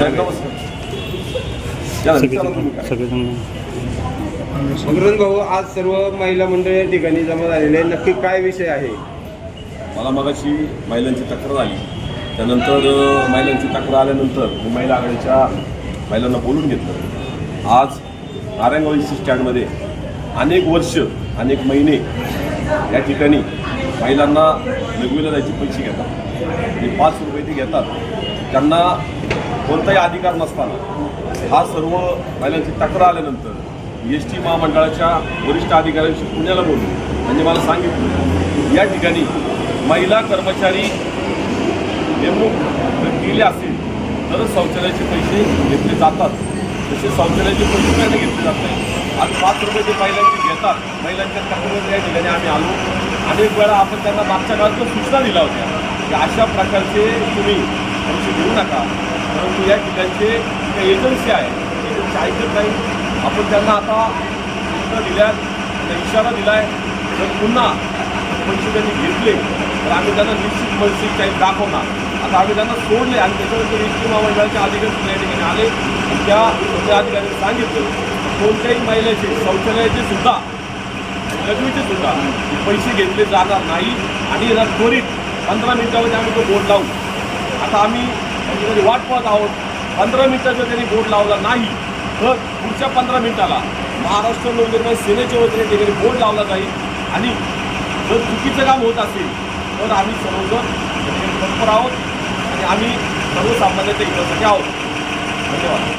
साहेब नमस्कार. सगळेजण अग्रन भाऊ आज सर्व महिला मंडळ या ठिकाणी जमा झालेले आहे. नक्की काय विषय आहे? मला मगाशी महिलांची तक्रार आली. त्यानंतर महिलांची तक्रार आल्यानंतर मी महिला आघाडीच्या महिलांना बोलून घेतलं. आज नारायणगाव एस स्टँडमध्ये अनेक वर्ष अनेक महिने या ठिकाणी महिलांना लघवीला जायचे पैसे घेतात. जे पाच रुपये ते घेतात. त्यांना कोणताही अधिकार नसताना हा सर्व महिलांची तक्रार आल्यानंतर एस टी महामंडळाच्या वरिष्ठ अधिकाऱ्यांशी पुण्याला बोलून त्यांनी मला सांगितलं या ठिकाणी महिला कर्मचारी नेमणूक जर केली असेल तरच शौचालयाचे पैसे घेतले जातात. तसे शौचालयाचे पैसे काय घेतले जात नाही आज पाच रुपये ते महिलांचे घेतात महिलांच्या तक्रार या ठिकाणी आम्ही आलो. अनेक वेळा आपण त्यांना मागच्या काळात सूचना दिल्या होत्या की अशा प्रकारचे तुम्ही पैसे देऊ नका. परंतु या ठिकाणचे ज्या एजन्सी आहे एजन्सी ऐकत नाही आपण त्यांना आता सूचना दिल्या त्यांना इशारा दिलाय. जर पुन्हा पैसे त्यांनी घेतले तर आम्ही त्यांना निश्चित मनसिक काही दाखवणार. आता आम्ही त्यांना सोडले आणि त्याच्यानंतर एस टी महामंडळाचे अधिकारी या ठिकाणी आले. त्या त्या अधिकाऱ्यांनी सांगितलं. कोणत्याही महिलेचे शौचालयाचे सुद्धा लघवीचे सुद्धा पैसे घेतले जाणार नाही. आणि याला त्वरित पंधरा मिनिटामध्ये आम्ही तो बोर्ड लावू. आता आम्ही त्याच्यामध्ये वाट पाहत आहोत. पंधरा मिनटाचं त्यांनी बोर्ड लावला नाही तर पुढच्या पंधरा मिनिटाला महाराष्ट्र नवनिर्माण सेनेच्या वतीने ठिकाणी बोर्ड लावला जाईल. आणि जर चुकीचं काम होत असेल तर आम्ही सर्वजण तत्पर आहोत. आणि आम्ही सर्वसामान्यांच्या हितासाठी आहोत. धन्यवाद.